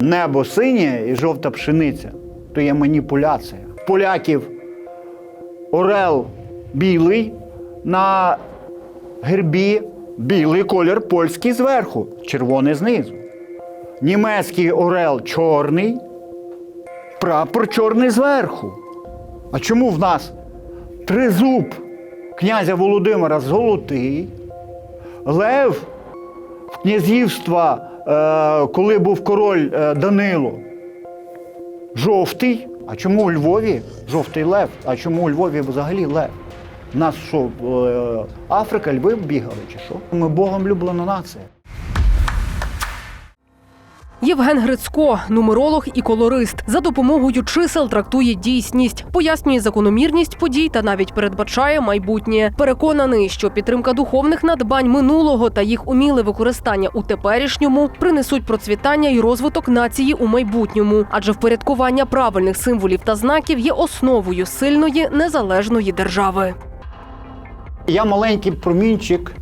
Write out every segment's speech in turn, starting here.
Небо синє і жовта пшениця то є маніпуляція. Поляків орел білий на гербі білий колір польський зверху, червоний знизу. Німецький орел чорний, прапор чорний зверху. А чому в нас тризуб князя Володимира золотий, лев в князівства, коли був король е, Данило, жовтий. А чому у Львові жовтий лев? А чому у Львові взагалі лев? У нас що, е, Африка, льви бігали чи що? Ми Богом люблена нація. Євген Грицько, нумеролог і колорист, за допомогою чисел трактує дійсність, пояснює закономірність подій та навіть передбачає майбутнє. Переконаний, що підтримка духовних надбань минулого та їх уміле використання у теперішньому принесуть процвітання і розвиток нації у майбутньому, адже впорядкування правильних символів та знаків є основою сильної незалежної держави. Я маленький промінчик,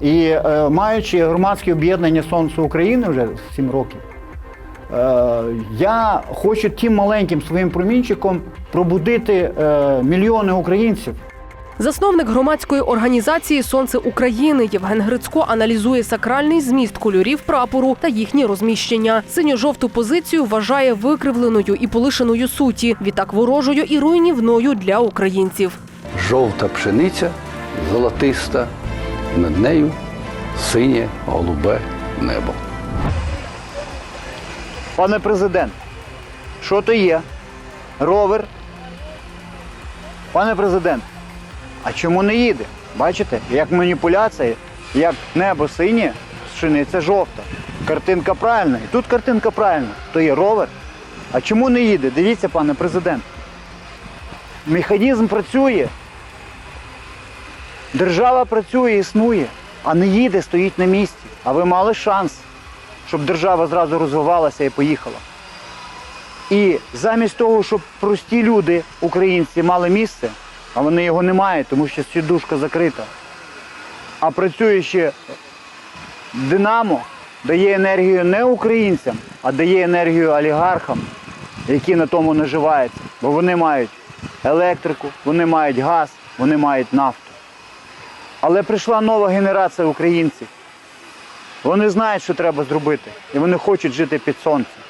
і е, маючи громадське об'єднання Сонце України вже 7 років, е, я хочу тим маленьким своїм промінчиком пробудити е, мільйони українців. Засновник громадської організації Сонце України Євген Грицько аналізує сакральний зміст кольорів прапору та їхнє розміщення. Синьо-жовту позицію вважає викривленою і полишеною суті, відтак ворожою і руйнівною для українців. жовта пшениця, золотиста, над нею синє голубе небо. Пане президент, що то є? Ровер? Пане президент, а чому не їде? Бачите, як маніпуляція, як небо синє, пшениця жовта. Картинка правильна. І тут картинка правильна. То є ровер. А чому не їде? Дивіться, пане президент. Механізм працює. Держава працює, існує, а не їде, стоїть на місці. А ви мали шанс, щоб держава зразу розвивалася і поїхала. І замість того, щоб прості люди, українці, мали місце, а вони його не мають, тому що сідушка закрита. А працюючи Динамо дає енергію не українцям, а дає енергію олігархам, які на тому наживаються. Бо вони мають електрику, вони мають газ, вони мають нафту. Але прийшла нова генерація українців. Вони знають, що треба зробити, і вони хочуть жити під сонцем.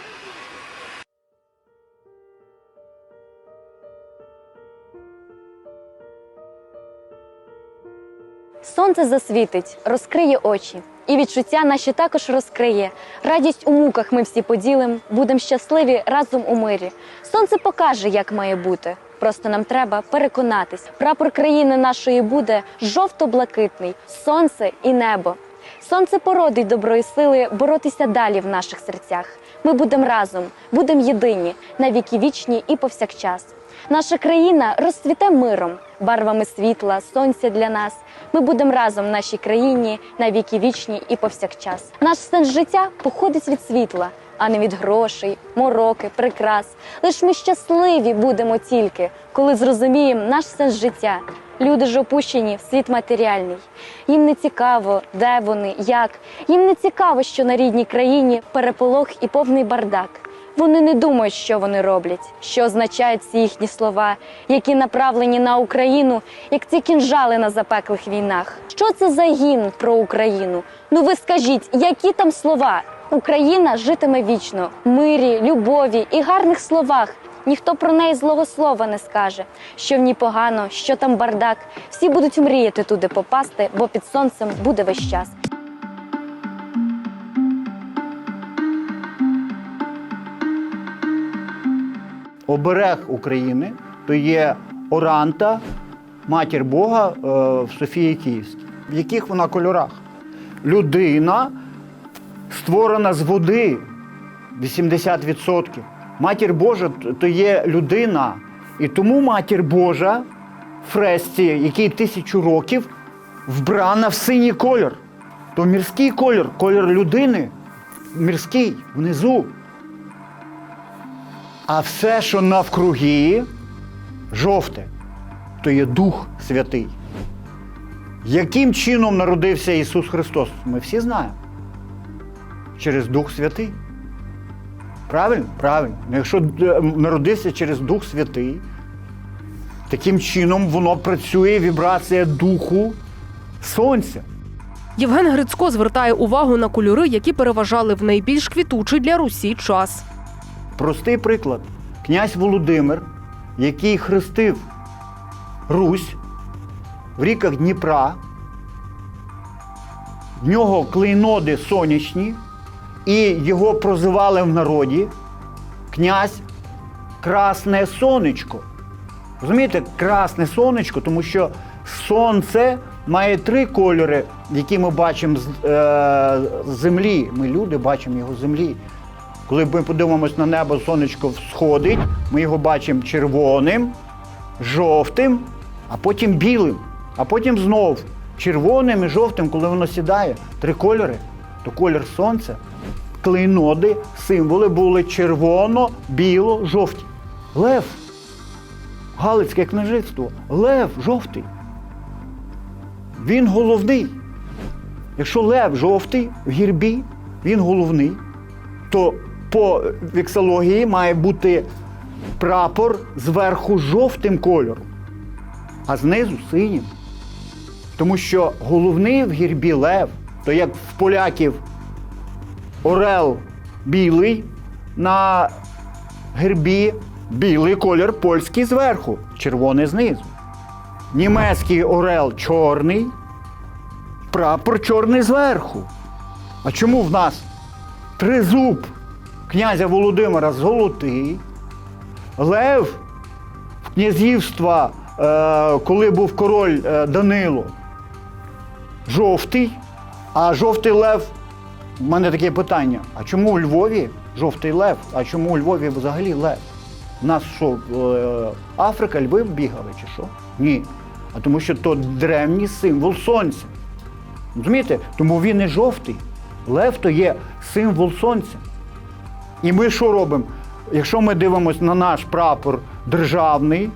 Сонце засвітить, розкриє очі, і відчуття наші також розкриє. Радість у муках ми всі поділим, будем щасливі разом у мирі. Сонце покаже, як має бути. Просто нам треба переконатись. Прапор країни нашої буде жовто-блакитний, сонце і небо. Сонце породить добро і сили боротися далі в наших серцях. Ми будемо разом, будемо єдині, на віки вічні і повсякчас. Наша країна розцвіте миром, барвами світла, сонця для нас. Ми будемо разом в нашій країні на віки вічні і повсякчас. Наш сенс життя походить від світла, а не від грошей, мороки, прикрас. Лиш ми щасливі будемо тільки, коли зрозуміємо наш сенс життя. Люди ж опущені в світ матеріальний. Їм не цікаво, де вони, як. Їм не цікаво, що на рідній країні переполох і повний бардак. Вони не думають, що вони роблять, що означають ці їхні слова, які направлені на Україну, як ці кінжали на запеклих війнах. Що це за гімн про Україну? Ну ви скажіть, які там слова? Україна житиме вічно, мирі, любові і гарних словах. Ніхто про неї злого слова не скаже, що в ній погано, що там бардак. Всі будуть мріяти туди попасти, бо під сонцем буде весь час. Оберег України то є Оранта, матір Бога е, в Софії Київській. В яких вона кольорах? Людина створена з води 80%. Матір Божа то є людина. І тому матір Божа в фресці, якій тисячу років, вбрана в синій колір. То мірський колір, колір людини, мірський внизу. А все, що навкруги, жовте, то є Дух Святий. Яким чином народився Ісус Христос? Ми всі знаємо. Через Дух Святий. Правильно? Правильно. Ну, Якщо е, народився через Дух Святий, таким чином воно працює вібрація духу сонця. Євген Грицько звертає увагу на кольори, які переважали в найбільш квітучий для Русі час. Простий приклад. Князь Володимир, який хрестив Русь в ріках Дніпра, в нього клейноди сонячні, і його прозивали в народі князь Красне Сонечко. Розумієте, красне сонечко, тому що сонце має три кольори, які ми бачимо з, е, землі. Ми люди бачимо його з землі. Коли ми подивимось на небо, сонечко всходить, ми його бачимо червоним, жовтим, а потім білим, а потім знов червоним і жовтим, коли воно сідає. Три кольори, то колір сонця, клейноди, символи були червоно, біло, жовті. Лев. Галицьке княжицтво. Лев жовтий. Він головний. Якщо лев жовтий в гірбі, він головний, то по віксології має бути прапор зверху жовтим кольором, а знизу синім. Тому що головний в гірбі лев, то як в поляків орел білий на гербі білий колір польський зверху, червоний знизу. Німецький орел чорний, прапор чорний зверху. А чому в нас тризуб князя Володимира золотий, лев в князівства, е, коли був король е, Данило, жовтий, а жовтий лев. У мене таке питання: а чому у Львові жовтий лев? А чому у Львові взагалі лев? У нас що, е, Африка, льви бігали чи що? Ні. А тому що то древній символ сонця. Розумієте? Тому він і жовтий. Лев то є символ сонця. І ми що робимо? Якщо ми дивимося на наш прапор державний,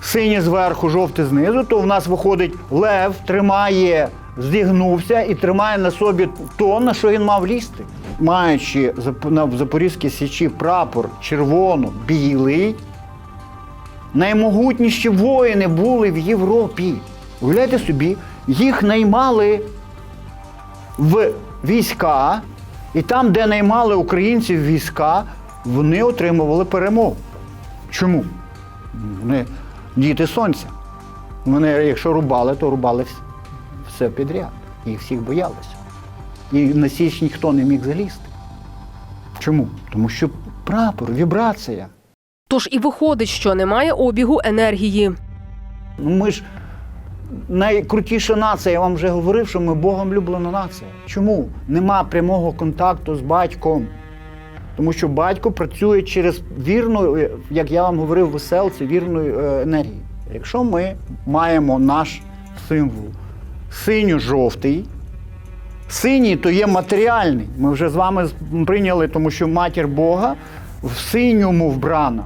синє зверху, жовте знизу, то в нас виходить лев, тримає, здігнувся і тримає на собі то, на що він мав лізти. Маючи на Запорізькій січі прапор червоно-білий, наймогутніші воїни були в Європі. Уявляєте собі, їх наймали в війська, і там, де наймали українців війська, вони отримували перемогу. Чому? Вони діти сонця. Вони, якщо рубали, то рубали вс- все підряд. І всіх боялися. І на січ ніхто не міг залізти. Чому? Тому що прапор, вібрація. Тож і виходить, що немає обігу енергії. Ну, ми ж найкрутіша нація, я вам вже говорив, що ми Богом люблена нація. Чому? Нема прямого контакту з батьком. Тому що батько працює через вірну, як я вам говорив, веселці, вірної е, енергії. Якщо ми маємо наш символ синьо-жовтий, синій то є матеріальний. Ми вже з вами прийняли, тому що матір Бога в синьому вбрана.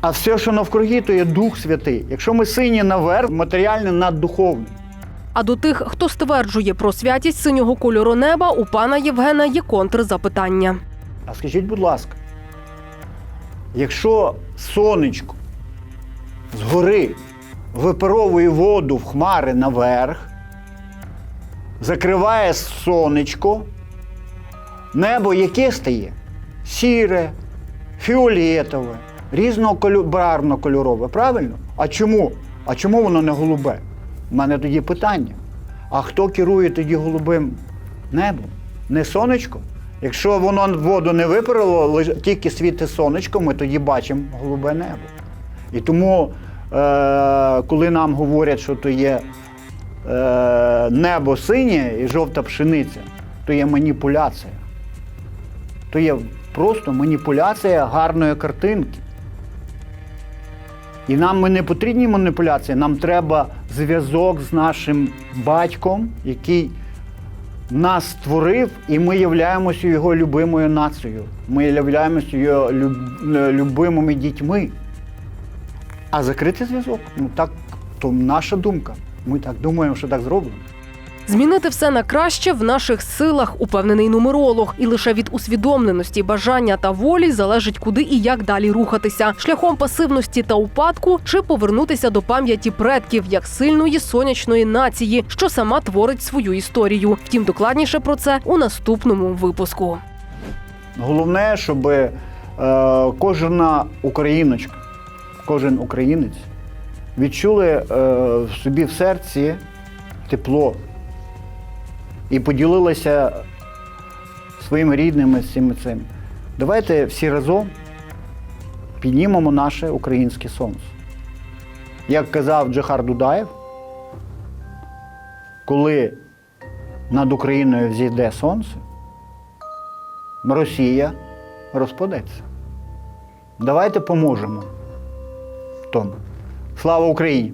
А все, що навкруги, то є Дух Святий. Якщо ми сині наверх, матеріальне над духовним. А до тих, хто стверджує про святість синього кольору неба, у пана Євгена є контрзапитання. А скажіть, будь ласка, якщо сонечко згори випаровує воду в хмари наверх, закриває сонечко, небо яке стає? Сіре, фіолетове, різнокольорове, правильно? А чому? А чому воно не голубе? У мене тоді питання. А хто керує тоді голубим небом? Не сонечко? Якщо воно воду не випарило, тільки світить сонечко, ми тоді бачимо голубе небо. І тому, коли нам говорять, що то є е, небо синє і жовта пшениця, то є маніпуляція. То є просто маніпуляція гарної картинки. І нам не потрібні маніпуляції, нам треба зв'язок з нашим батьком, який нас створив, і ми являємося його любимою нацією. Ми являємося його е, любимими дітьми. А закритий зв'язок, ну так, то наша думка. Ми так думаємо, що так зроблено. Змінити все на краще в наших силах, упевнений нумеролог. І лише від усвідомленості, бажання та волі залежить, куди і як далі рухатися шляхом пасивності та упадку, чи повернутися до пам'яті предків як сильної сонячної нації, що сама творить свою історію. Втім, докладніше про це у наступному випуску. Головне, щоб е, кожна україночка, кожен українець відчули е, в собі в серці тепло і поділилися своїми рідними цим цим. Давайте всі разом піднімемо наше українське сонце. Як казав Джахар Дудаєв, коли над Україною зійде сонце, Росія розпадеться. Давайте поможемо тому. Слава Україні!